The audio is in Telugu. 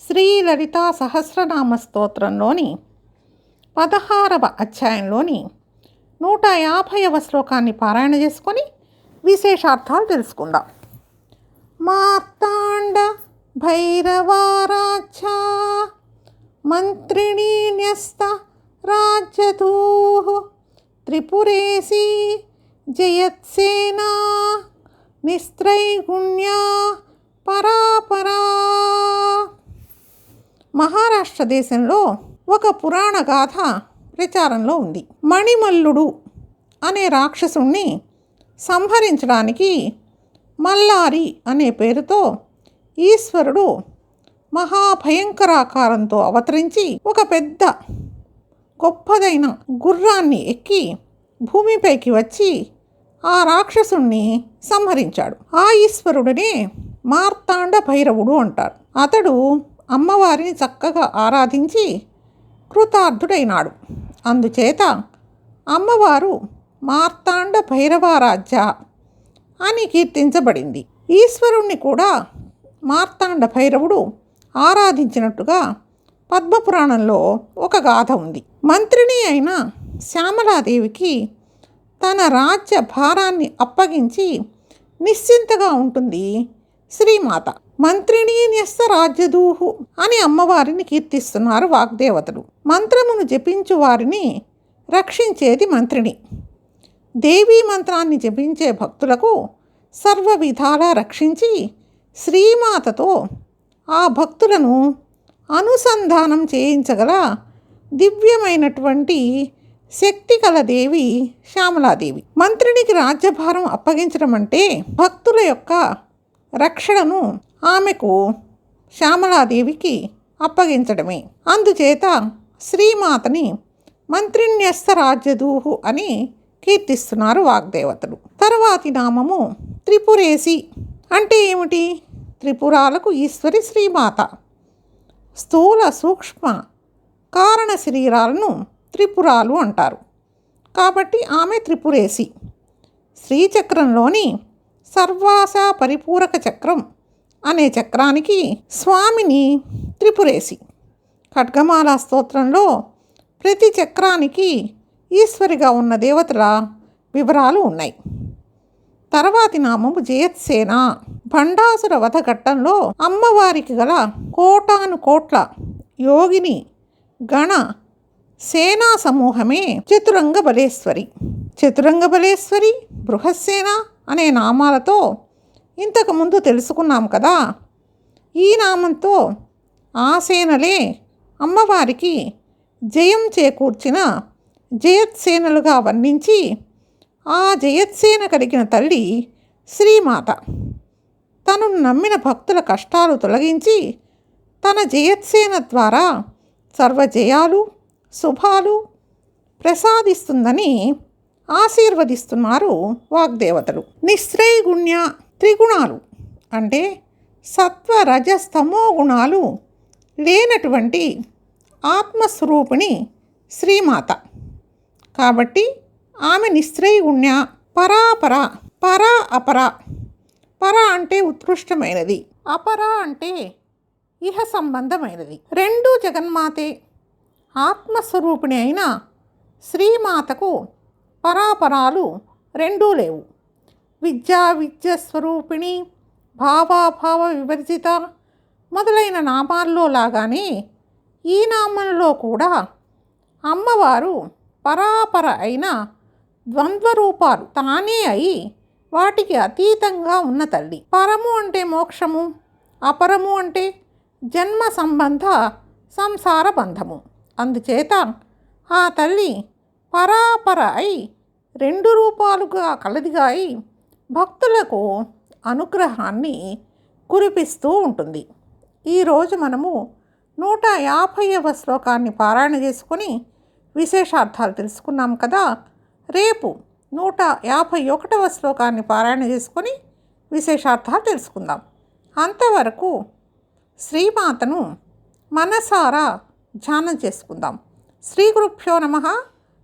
శ్రీ లలితా సహస్రనామ స్తోత్రంలోని పదహారవ అధ్యాయంలోని నూట యాభైవ శ్లోకాన్ని పారాయణ చేసుకొని విశేషార్థాలు తెలుసుకుందాం. మార్తాండ భైరవారాధ్య మంత్రిణీ న్యస్త రాజ్యధూ త్రిపురేసి జయత్సేనా నిస్త్రైగుణ్యా పరాపరా మహారాష్ట్ర దేశంలో ఒక పురాణ గాథ ప్రచారంలో ఉంది. మణిమల్లుడు అనే రాక్షసుణ్ణి సంహరించడానికి మల్లారి అనే పేరుతో ఈశ్వరుడు మహాభయంకరాకారంతో అవతరించి ఒక పెద్ద గొప్పదైన గుర్రాన్ని ఎక్కి భూమిపైకి వచ్చి ఆ రాక్షసుణ్ణి సంహరించాడు. ఆ ఈశ్వరుడినే మార్తాండ భైరవుడు అంటారు. అతడు అమ్మవారిని చక్కగా ఆరాధించి కృతార్థుడైనాడు. అందుచేత అమ్మవారు మార్తాండ భైరవారాజ్య అని కీర్తించబడింది. ఈశ్వరుణ్ణి కూడా మార్తాండ భైరవుడు ఆరాధించినట్టుగా పద్మపురాణంలో ఒక గాథ ఉంది. మంత్రిని అయిన శ్యామలాదేవికి తన రాజ్య భారాన్ని అప్పగించి నిశ్చింతగా ఉంటుంది శ్రీమాత. మంత్రిణీ న్యస్త రాజ్యదూహు అని అమ్మవారిని కీర్తిస్తున్నారు వాగ్దేవతలు. మంత్రమును జపించు వారిని రక్షించేది మంత్రిని దేవీ మంత్రాన్ని జపించే భక్తులకు సర్వ విధాలా రక్షించి శ్రీమాతతో ఆ భక్తులను అనుసంధానం చేయించగల దివ్యమైనటువంటి శక్తి కల దేవి శ్యామలాదేవి. మంత్రినికి రాజ్యభారం అప్పగించడం అంటే భక్తుల యొక్క రక్షణను ఆమెకు శ్యామలాదేవికి అప్పగించడమే. అందుచేత శ్రీమాతని మంత్రిన్యస్త రాజ్యదూహు అని కీర్తిస్తున్నారు వాగ్దేవతలు. తర్వాతి నామము త్రిపురేసి అంటే ఏమిటి? త్రిపురాలకు ఈశ్వరి శ్రీమాత. స్థూల సూక్ష్మ కారణ శరీరాలను త్రిపురాలు అంటారు. కాబట్టి ఆమె త్రిపురేసి శ్రీచక్రంలోని సర్వాస పరిపూరక చక్రం అనే చక్రానికి స్వామిని త్రిపురేసి ఖడ్గమాల స్తోత్రంలో ప్రతి చక్రానికి ఈశ్వరిగా ఉన్న దేవతల వివరాలు ఉన్నాయి. తర్వాతి నామము జయత్సేన. భండాసుర వధ ఘట్టంలో అమ్మవారికి గల కోటాను కోట్ల యోగిని గణ సేనా సమూహమే చతురంగ బలేశ్వరి. చతురంగ బలేశ్వరి బృహస్సేన అనే నామాలతో ఇంతకుముందు తెలుసుకున్నాం కదా. ఈ నామంతో ఆ సేనలే అమ్మవారికి జయం చేకూర్చిన జయత్సేనలుగా వర్ణించి ఆ జయత్సేన కలిగిన తల్లి శ్రీమాత. తను నమ్మిన భక్తుల కష్టాలు తొలగించి తన జయత్సేన ద్వారా సర్వజయాలు శుభాలు ప్రసాదిస్తుందని ఆశీర్వదిస్తున్నారు వాగ్దేవతలు. నిశ్రయగుణ్య త్రిగుణాలు అంటే సత్వ రజస్తమో గుణాలు లేనటువంటి ఆత్మస్వరూపిణి శ్రీమాత. కాబట్టి ఆమె నిశ్రయగుణ్య పరాపర పర అపర. పర అంటే ఉత్కృష్టమైనది అపర అంటే ఇహ సంబంధమైనది. రెండు జగన్మాతే ఆత్మస్వరూపిణి అయిన శ్రీమాతకు పరాపరాలు రెండూ లేవు. విద్యా విద్య స్వరూపిణి భావాభావ వివర్జిత మొదలైన నామాల్లో లాగానే ఈ నామంలో కూడా అమ్మవారు పరాపర అయిన ద్వంద్వరూపాలు తానే అయి వాటికి అతీతంగా ఉన్న తల్లి. పరము అంటే మోక్షము అపరము అంటే జన్మ సంబంధ సంసార బంధము. అందుచేత ఆ తల్లి పరాపర అయి రెండు రూపాలుగా కలదిగా అయి భక్తులకు అనుగ్రహాన్ని కురిపిస్తూ ఉంటుంది. ఈరోజు మనము నూట యాభైవ శ్లోకాన్ని పారాయణ చేసుకొని విశేషార్థాలు తెలుసుకున్నాం కదా. రేపు నూట యాభై ఒకటవ శ్లోకాన్ని పారాయణ చేసుకొని విశేషార్థాలు తెలుసుకుందాం. అంతవరకు శ్రీమాతను మనసారా ధ్యానం చేసుకుందాం. శ్రీ గురుభ్యో నమ.